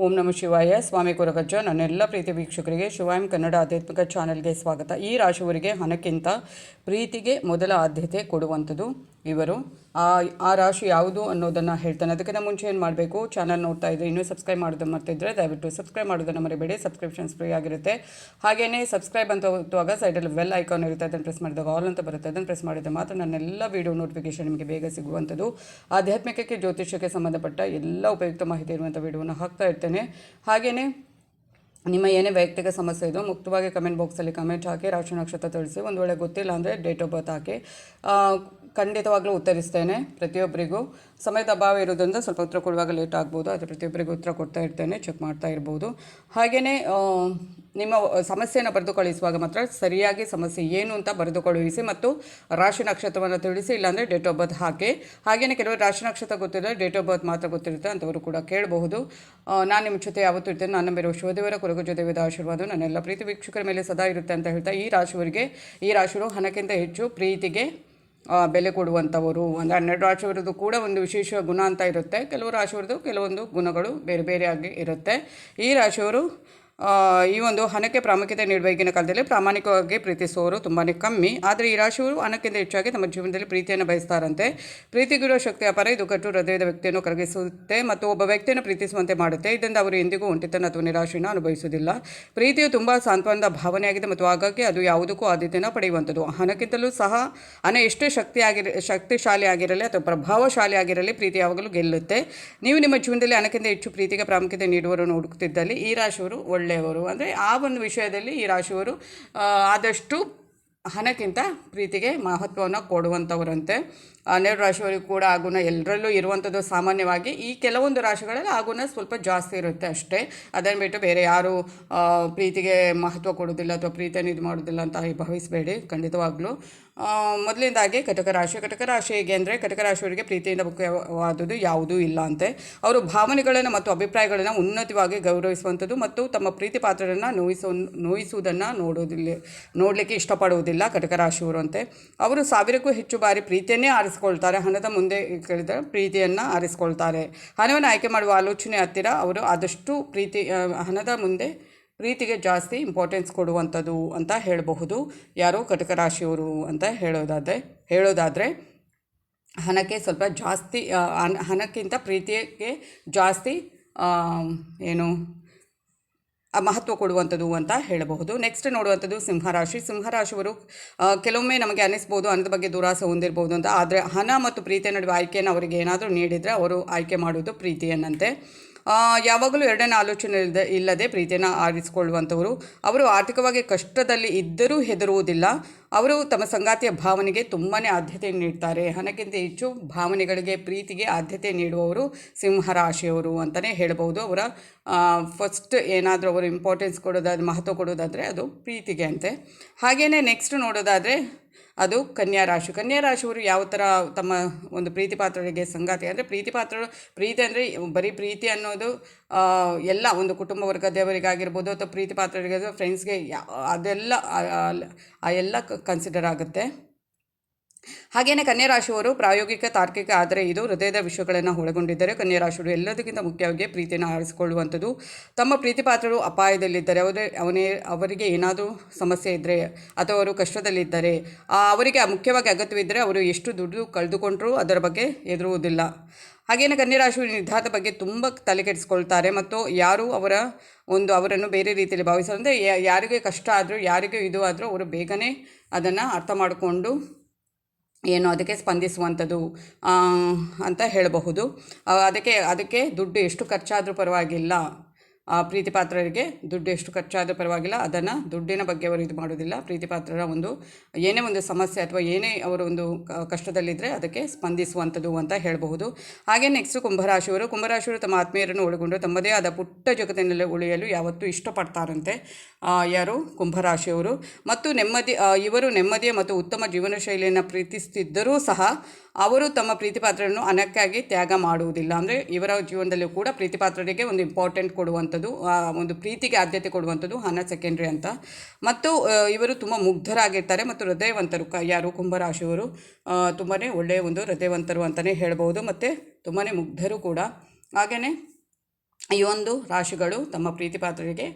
ಓಂ ನಮ ಶಿವಾಯ. ಸ್ವಾಮಿ ಕೊರಗಜ್ಜ. ನನ್ನೆಲ್ಲ ಪ್ರೀತಿ ವೀಕ್ಷಕರಿಗೆ ಶಿವಾಯಂ ಕನ್ನಡ ಆಧ್ಯಾತ್ಮಿಕ ಚಾನೆಲ್ಗೆ ಸ್ವಾಗತ. ಈ ರಾಶಿಯವರಿಗೆ ಹಣಕ್ಕಿಂತ ಪ್ರೀತಿಗೆ ಮೊದಲ ಆದ್ಯತೆ ಕೊಡುವಂಥದ್ದು ಇವರು. ಆ ಆ ರಾಶಿ ಯಾವುದು ಅನ್ನೋದನ್ನು ಹೇಳ್ತಾನೆ. ಅದಕ್ಕಿಂತ ಮುಂಚೆ ಏನು ಮಾಡಬೇಕು? ಚಾನಲ್ ನೋಡ್ತಾ ಇದ್ದರೆ ಇನ್ನೂ ಸಬ್ಸ್ಕ್ರೈಬ್ ಮಾಡೋದನ್ನು ಮರ್ತಿದ್ರೆ ದಯವಿಟ್ಟು ಸಬ್ಸ್ಕ್ರೈಬ್ ಮಾಡೋದನ್ನು ಮರಿಬೇಡಿ. ಸಬ್ಸ್ಕ್ರಿಪ್ಷನ್ಸ್ ಫ್ರೀ ಆಗಿರುತ್ತೆ. ಹಾಗೆಯೇ ಸಬ್ಸ್ಕ್ರೈಬ್ ಅಂತ ಹೋಗುವಾಗ ಸೈಡಲ್ಲಿ ವೆಲ್ ಐಕಾನ್ ಇರುತ್ತೆ. ಅದನ್ನು ಪ್ರೆಸ್ ಮಾಡಿದಾಗ ಆಲ್ ಅಂತ ಬರುತ್ತೆ. ಅದನ್ನು ಪ್ರೆಸ್ ಮಾಡಿದ್ರೆ ಮಾತ್ರ ನನ್ನೆಲ್ಲ ವೀಡಿಯೋ ನೋಟಿಫಿಕೇಶನ್ ನಿಮಗೆ ಬೇಗ ಸಿಗುವಂಥದ್ದು. ಆಧ್ಯಾತ್ಮಿಕಕ್ಕೆ ಜ್ಯೋತಿಷ್ಯಕ್ಕೆ ಸಂಬಂಧಪಟ್ಟ ಎಲ್ಲ ಉಪಯುಕ್ತ ಮಾಹಿತಿ ಇರುವಂಥ ವೀಡಿಯೋನ ಹಾಕ್ತಾ ಇರ್ತೇನೆ. ಹಾಗೆಯೇ ನಿಮ್ಮ ಏನೇ ವೈಯಕ್ತಿಕ ಸಮಸ್ಯೆ ಇದೋ ಮುಕ್ತವಾಗಿ ಕಮೆಂಟ್ ಬಾಕ್ಸಲ್ಲಿ ಕಮೆಂಟ್ ಹಾಕಿ ರಾಶಿ ನಕ್ಷತ್ರ ತಿಳಿಸಿ ಒಂದು ವೇಳೆ ಗೊತ್ತಿಲ್ಲ ಅಂದರೆ ಡೇಟ್ ಆಫ್ ಬರ್ತ್ ಹಾಕಿ. ಖಂಡಿತವಾಗ್ಲೂ ಉತ್ತರಿಸ್ತೇನೆ ಪ್ರತಿಯೊಬ್ಬರಿಗೂ. ಸಮಯದ ಅಭಾವ ಇರೋದ್ರಿಂದ ಸ್ವಲ್ಪ ಉತ್ತರ ಕೊಡುವಾಗ ಲೇಟ್ ಆಗ್ಬೋದು, ಆದರೆ ಪ್ರತಿಯೊಬ್ಬರಿಗೂ ಉತ್ತರ ಕೊಡ್ತಾ ಇರ್ತೇನೆ ಚೆಕ್ ಮಾಡ್ತಾ ಇರ್ಬೋದು. ಹಾಗೆಯೇ ನಿಮ್ಮ ಸಮಸ್ಯೆಯನ್ನು ಬರೆದು ಕಳಿಸುವಾಗ ಮಾತ್ರ ಸರಿಯಾಗಿ ಸಮಸ್ಯೆ ಏನು ಅಂತ ಬರೆದು ಕಳುಹಿಸಿ ಮತ್ತು ರಾಶಿ ನಕ್ಷತ್ರವನ್ನು ತಿಳಿಸಿ, ಇಲ್ಲಾಂದರೆ ಡೇಟ್ ಆಫ್ ಬರ್ತ್ ಹಾಕಿ. ಹಾಗೆಯೇ ಕೆಲವರು ರಾಶಿ ನಕ್ಷತ್ರ ಗೊತ್ತಿಲ್ಲ ಡೇಟ್ ಆಫ್ ಬರ್ತ್ ಮಾತ್ರ ಗೊತ್ತಿರುತ್ತೆ ಅಂತವರು ಕೂಡ ಕೇಳಬಹುದು. ನಾನು ನಿಮ್ಮ ಜೊತೆ ಯಾವತ್ತೂ ಇರ್ತೇನೆ, ನನ್ನ ಬೇರೆ ಶಿವದೇವರ ಕೊರಗು ಜೊತೆವಿದ ಆಶೀರ್ವಾದ ನನ್ನೆಲ್ಲ ಪ್ರೀತಿ ವೀಕ್ಷಕರ ಮೇಲೆ ಸದಾ ಇರುತ್ತೆ ಅಂತ ಹೇಳ್ತಾ ಈ ರಾಶಿಯವರಿಗೆ, ಈ ರಾಶಿಯವರು ಹಣಕ್ಕಿಂತ ಹೆಚ್ಚು ಪ್ರೀತಿಗೆ ಬೆಲೆ ಕೊಡುವಂಥವರು, ಒಂದು ಹನ್ನೆರಡು ರಾಶಿಯವರದ್ದು ಕೂಡ ಒಂದು ವಿಶೇಷ ಗುಣ ಅಂತ ಇರುತ್ತೆ. ಕೆಲವು ರಾಶಿಯವರದ್ದು, ಕೆಲವೊಂದು ಗುಣಗಳು ಬೇರೆ ಬೇರೆಯಾಗಿ ಇರುತ್ತೆ. ಈ ರಾಶಿಯವರು ಈ ಒಂದು ಹಣಕ್ಕೆ ಪ್ರಾಮುಖ್ಯತೆ ನೀಡುವ ಈಗಿನ ಕಾಲದಲ್ಲಿ ಪ್ರಾಮಾಣಿಕವಾಗಿ ಪ್ರೀತಿಸುವವರು ತುಂಬಾ ಕಮ್ಮಿ. ಆದರೆ ಈ ರಾಶಿಯವರು ಹಣಕ್ಕಿಂತ ಹೆಚ್ಚಾಗಿ ತಮ್ಮ ಜೀವನದಲ್ಲಿ ಪ್ರೀತಿಯನ್ನು ಬಯಸ್ತಾರಂತೆ. ಪ್ರೀತಿಗಿರುವ ಶಕ್ತಿ ಅಪಾರ, ಇದು ಕಟ್ಟು ಹೃದಯದ ವ್ಯಕ್ತಿಯನ್ನು ಕರಗಿಸುತ್ತೆ ಮತ್ತು ಒಬ್ಬ ವ್ಯಕ್ತಿಯನ್ನು ಪ್ರೀತಿಸುವಂತೆ ಮಾಡುತ್ತೆ. ಇದರಿಂದ ಅವರು ಎಂದಿಗೂ ಒಂಟಿತನ ಅಥವಾ ನಿರಾಶೆಯನ್ನು ಅನುಭವಿಸುವುದಿಲ್ಲ. ಪ್ರೀತಿಯು ತುಂಬ ಸಾಂತ್ವನದ ಭಾವನೆಯಾಗಿದೆ ಮತ್ತು ಹಾಗಾಗಿ ಅದು ಯಾವುದಕ್ಕೂ ಆದ್ಯತೆಯನ್ನು ಪಡೆಯುವಂಥದ್ದು. ಹಣಕ್ಕಿಂತಲೂ ಸಹ ಹಣ ಎಷ್ಟೇ ಶಕ್ತಿಯಾಗಿರ, ಶಕ್ತಿಶಾಲಿ ಆಗಿರಲಿ ಅಥವಾ ಪ್ರಭಾವಶಾಲಿ ಆಗಿರಲಿ ಪ್ರೀತಿ ಯಾವಾಗಲೂ ಗೆಲ್ಲುತ್ತೆ. ನೀವು ನಿಮ್ಮ ಜೀವನದಲ್ಲಿ ಹಣಕ್ಕಿಂತ ಹೆಚ್ಚು ಪ್ರೀತಿಗೆ ಪ್ರಾಮುಖ್ಯತೆ ನೀಡುವವರು ಹುಡುಕುತ್ತಿದ್ದಲ್ಲಿ ಈ ರಾಶಿಯವರು ಒಳ್ಳೆಯವರು. ಅಂದರೆ ಆ ಒಂದು ವಿಷಯದಲ್ಲಿ ಈ ರಾಶಿಯವರು ಆದಷ್ಟು ಹಣಕ್ಕಿಂತ ಪ್ರೀತಿಗೆ ಮಹತ್ವವನ್ನು ಕೊಡುವಂಥವರಂತೆ ಹನ್ನೆರಡು ರಾಶಿಯವರಿಗೂ ಕೂಡ ಆ ಎಲ್ಲರಲ್ಲೂ ಇರುವಂಥದ್ದು ಸಾಮಾನ್ಯವಾಗಿ ಈ ಕೆಲವೊಂದು ರಾಶಿಗಳಲ್ಲಿ ಆ ಗುಣ ಸ್ವಲ್ಪ ಜಾಸ್ತಿ ಇರುತ್ತೆ ಅಷ್ಟೇ. ಅದನ್ನು ಬಿಟ್ಟು ಬೇರೆ ಯಾರು ಪ್ರೀತಿಗೆ ಮಹತ್ವ ಕೊಡೋದಿಲ್ಲ ಅಥವಾ ಪ್ರೀತಿಯನ್ನು ಇದು ಮಾಡೋದಿಲ್ಲ ಅಂತ ಭಾವಿಸಬೇಡಿ. ಖಂಡಿತವಾಗ್ಲೂ. ಮೊದಲಿಂದಾಗಿ ಕಟಕ ರಾಶಿ. ಕಟಕ ರಾಶಿ ಹೇಗೆ ಅಂದರೆ, ಕಟಕ ರಾಶಿಯವರಿಗೆ ಪ್ರೀತಿಯಿಂದ ಮುಖ್ಯವಾದುದು ಯಾವುದೂ ಇಲ್ಲ ಅಂತೆ. ಅವರು ಭಾವನೆಗಳನ್ನು ಮತ್ತು ಅಭಿಪ್ರಾಯಗಳನ್ನು ಉನ್ನತವಾಗಿ ಗೌರವಿಸುವಂಥದ್ದು ಮತ್ತು ತಮ್ಮ ಪ್ರೀತಿ ಪಾತ್ರರನ್ನು ನೋಯಿಸೋ, ನೋಯಿಸುವುದನ್ನು ನೋಡೋದಿಲ್ಲ, ನೋಡಲಿಕ್ಕೆ ಇಷ್ಟಪಡುವುದಿಲ್ಲ ಕಟಕ ರಾಶಿಯವರು ಅಂತೆ. ಅವರು ಸಾವಿರಕ್ಕೂ ಹೆಚ್ಚು ಬಾರಿ ಪ್ರೀತಿಯನ್ನೇ ಆರಿಸಿಕೊಳ್ತಾರೆ. ಹಣದ ಮುಂದೆ ಕೇಳಿದರೆ ಪ್ರೀತಿಯನ್ನು ಆರಿಸಿಕೊಳ್ತಾರೆ. ಹಣವನ್ನು ಆಯ್ಕೆ ಮಾಡುವ ಆಲೋಚನೆ ಹತ್ತಿರ ಅವರು ಆದಷ್ಟು ಪ್ರೀತಿ ಹಣದ ಮುಂದೆ ಪ್ರೀತಿಗೆ ಜಾಸ್ತಿ ಇಂಪಾರ್ಟೆನ್ಸ್ ಕೊಡುವಂಥದ್ದು ಅಂತ ಹೇಳಬಹುದು. ಯಾರೋ ಕಟಕ ರಾಶಿಯವರು ಅಂತ ಹೇಳೋದಾದರೆ ಹೇಳೋದಾದರೆ, ಹಣಕ್ಕೆ ಸ್ವಲ್ಪ ಜಾಸ್ತಿ ಹಣಕ್ಕಿಂತ ಪ್ರೀತಿಗೆ ಜಾಸ್ತಿ ಏನು ಮಹತ್ವ ಕೊಡುವಂಥದ್ದು ಅಂತ ಹೇಳಬಹುದು. ನೆಕ್ಸ್ಟ್ ನೋಡುವಂಥದ್ದು ಸಿಂಹರಾಶಿ. ಸಿಂಹರಾಶಿಯವರು ಕೆಲವೊಮ್ಮೆ ನಮಗೆ ಅನಿಸ್ಬೋದು ಹಣದ ಬಗ್ಗೆ ದುರಾಸೆ ಹೊಂದಿರ್ಬೋದು ಅಂತ. ಆದರೆ ಹಣ ಮತ್ತು ಪ್ರೀತಿಯ ನಡುವೆ ಆಯ್ಕೆಯನ್ನು ಅವರಿಗೆ ಏನಾದರೂ ನೀಡಿದರೆ ಅವರು ಆಯ್ಕೆ ಮಾಡುವುದು ಪ್ರೀತಿಯನ್ನಂತೆ. ಯಾವಾಗಲೂ ಎರಡನೇ ಆಲೋಚನೆ ಇಲ್ಲದೆ ಇಲ್ಲದೆ ಪ್ರೀತಿಯನ್ನು ಆರಿಸಿಕೊಳ್ಳುವಂಥವರು. ಅವರು ಆರ್ಥಿಕವಾಗಿ ಕಷ್ಟದಲ್ಲಿ ಇದ್ದರೂ ಹೆದರುವುದಿಲ್ಲ. ಅವರು ತಮ್ಮ ಸಂಗಾತಿಯ ಭಾವನೆಗೆ ತುಂಬಾ ಆದ್ಯತೆ ನೀಡ್ತಾರೆ. ಹಣಕ್ಕಿಂತ ಹೆಚ್ಚು ಭಾವನೆಗಳಿಗೆ, ಪ್ರೀತಿಗೆ ಆದ್ಯತೆ ನೀಡುವವರು ಸಿಂಹರಾಶಿಯವರು ಅಂತಲೇ ಹೇಳ್ಬೋದು ಅವರ ಫಸ್ಟ್ ಏನಾದರೂ ಅವರು ಇಂಪಾರ್ಟೆನ್ಸ್ ಕೊಡೋದಾದ್ರೆ, ಮಹತ್ವ ಕೊಡೋದಾದರೆ ಅದು ಪ್ರೀತಿಗೆ ಅಂತೆ. ಹಾಗೆಯೇ ನೆಕ್ಸ್ಟ್ ನೋಡೋದಾದರೆ ಅದು ಕನ್ಯಾ ರಾಶಿ. ಕನ್ಯಾ ರಾಶಿಯವರು ಯಾವ ಥರ ತಮ್ಮ ಒಂದು ಪ್ರೀತಿ ಪಾತ್ರರಿಗೆ ಸಂಗಾತಿ ಅಂದರೆ ಪ್ರೀತಿ ಪಾತ್ರ, ಪ್ರೀತಿ ಅಂದರೆ ಬರೀ ಪ್ರೀತಿ ಅನ್ನೋದು ಎಲ್ಲ ಒಂದು ಕುಟುಂಬ ವರ್ಗದವರಿಗಾಗಿರ್ಬೋದು ಅಥವಾ ಪ್ರೀತಿ ಪಾತ್ರರಿಗೆ ಫ್ರೆಂಡ್ಸ್ಗೆ ಅದೆಲ್ಲ, ಆ ಎಲ್ಲ ಕನ್ಸಿಡರ್ ಆಗುತ್ತೆ. ಹಾಗೆಯೇ ಕನ್ಯಾ ರಾಶಿಯವರು ಪ್ರಾಯೋಗಿಕ, ತಾರ್ಕಿಕ ಆದರೆ ಇದು ಹೃದಯದ ವಿಷಯಗಳನ್ನು ಒಳಗೊಂಡಿದ್ದರೆ ಕನ್ಯಾ ರಾಶಿಯವರು ಎಲ್ಲದಕ್ಕಿಂತ ಮುಖ್ಯವಾಗಿ ಪ್ರೀತಿಯನ್ನು ಆರಿಸಿಕೊಳ್ಳುವಂಥದ್ದು. ತಮ್ಮ ಪ್ರೀತಿ ಪಾತ್ರರು ಅಪಾಯದಲ್ಲಿದ್ದರೆ, ಅವರೇ, ಅವನೇ, ಅವರಿಗೆ ಏನಾದರೂ ಸಮಸ್ಯೆ ಇದ್ದರೆ ಅಥವಾ ಅವರು ಕಷ್ಟದಲ್ಲಿದ್ದರೆ ಅವರಿಗೆ ಮುಖ್ಯವಾಗಿ ಅಗತ್ಯವಿದ್ದರೆ ಅವರು ಎಷ್ಟು ದುಡ್ಡು ಕಳೆದುಕೊಂಡರೂ ಅದರ ಬಗ್ಗೆ ಹೆದರುವುದಿಲ್ಲ. ಹಾಗೇನೆ ಕನ್ಯಾ ರಾಶಿ ನಿರ್ಧಾರದ ಬಗ್ಗೆ ತುಂಬ ತಲೆ ಕೆಡಿಸ್ಕೊಳ್ತಾರೆ. ಮತ್ತು ಯಾರು ಅವರ ಒಂದು ಅವರನ್ನು ಬೇರೆ ರೀತಿಯಲ್ಲಿ ಭಾವಿಸೋದು ಅಂದರೆ ಯಾರಿಗೆ ಕಷ್ಟ ಆದರೂ, ಯಾರಿಗೆ ಇದು ಆದರೂ ಅವರು ಬೇಗನೆ ಅದನ್ನು ಅರ್ಥ ಮಾಡಿಕೊಂಡು ಏನು ಅದಕ್ಕೆ ಸ್ಪಂದಿಸುವಂಥದ್ದು ಅಂತ ಹೇಳಬಹುದು. ಅದಕ್ಕೆ ಅದಕ್ಕೆ ದುಡ್ಡು ಎಷ್ಟು ಖರ್ಚಾದರೂ ಪರವಾಗಿಲ್ಲ. ಪ್ರೀತಿ ಪಾತ್ರರಿಗೆ ದುಡ್ಡು ಎಷ್ಟು ಖರ್ಚಾದರೂ ಪರವಾಗಿಲ್ಲ, ಅದನ್ನು ದುಡ್ಡಿನ ಬಗ್ಗೆ ಅವರು ಇದು ಮಾಡೋದಿಲ್ಲ ಪ್ರೀತಿ ಪಾತ್ರರ ಒಂದು, ಏನೇ ಒಂದು ಸಮಸ್ಯೆ ಅಥವಾ ಏನೇ ಅವರು ಒಂದು ಕಷ್ಟದಲ್ಲಿದ್ದರೆ ಅದಕ್ಕೆ ಸ್ಪಂದಿಸುವಂಥದ್ದು ಅಂತ ಹೇಳಬಹುದು. ಹಾಗೆ ನೆಕ್ಸ್ಟ್ ಕುಂಭರಾಶಿಯವರು ಕುಂಭರಾಶಿಯವರು ತಮ್ಮ ಆತ್ಮೀಯರನ್ನು ಒಳಗೊಂಡು ತಮ್ಮದೇ ಆದ ಪುಟ್ಟ ಜಗತ್ತಿನಲ್ಲಿ ಉಳಿಯಲು ಯಾವತ್ತೂ ಇಷ್ಟಪಡ್ತಾರಂತೆ. ಯಾರು? ಕುಂಭರಾಶಿಯವರು. ಮತ್ತು ನೆಮ್ಮದಿ ಇವರು ನೆಮ್ಮದಿಯ ಮತ್ತು ಉತ್ತಮ ಜೀವನ ಶೈಲಿಯನ್ನು ಪ್ರೀತಿಸ್ತಿದ್ದರೂ ಸಹ ಅವರು ತಮ್ಮ ಪ್ರೀತಿಪಾತ್ರರನ್ನು ಅನಕ್ಕಾಗಿ ತ್ಯಾಗ ಮಾಡುವುದಿಲ್ಲ. ಅಂದರೆ ಇವರ ಜೀವನದಲ್ಲೂ ಕೂಡ ಪ್ರೀತಿಪಾತ್ರರಿಗೆ ಒಂದು ಇಂಪಾರ್ಟೆಂಟ್ ಕೊಡುವಂಥದ್ದು ಒಂದು ಪ್ರೀತಿಗೆ ಆದ್ಯತೆ ಕೊಡುವಂಥದ್ದು ಹಣ ಸೆಕೆಂಡ್ರಿ ಅಂತ. ಮತ್ತು ಇವರು ತುಂಬ ಮುಗ್ಧರಾಗಿರ್ತಾರೆ ಮತ್ತು ಹೃದಯವಂತರು, ಕ, ಯಾರು, ಕುಂಭರಾಶಿಯವರು ತುಂಬಾ ಒಳ್ಳೆಯ ಒಂದು ಹೃದಯವಂತರು ಅಂತಲೇ ಹೇಳ್ಬೋದು. ಮತ್ತು ತುಂಬಾ ಮುಗ್ಧರು ಕೂಡ. ಹಾಗೆಯೇ ಈ ಒಂದು ರಾಶಿಗಳು ತಮ್ಮ ಪ್ರೀತಿಪಾತ್ರರಿಗೆ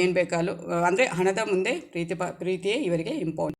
ಏನು ಬೇಕಾದ್ರೂ ಅಂದರೆ ಹಣದ ಮುಂದೆ ಪ್ರೀತಿ ಪ್ರೀತಿಯೇ ಇವರಿಗೆ ಇಂಪಾರ್ಟೆಂಟ್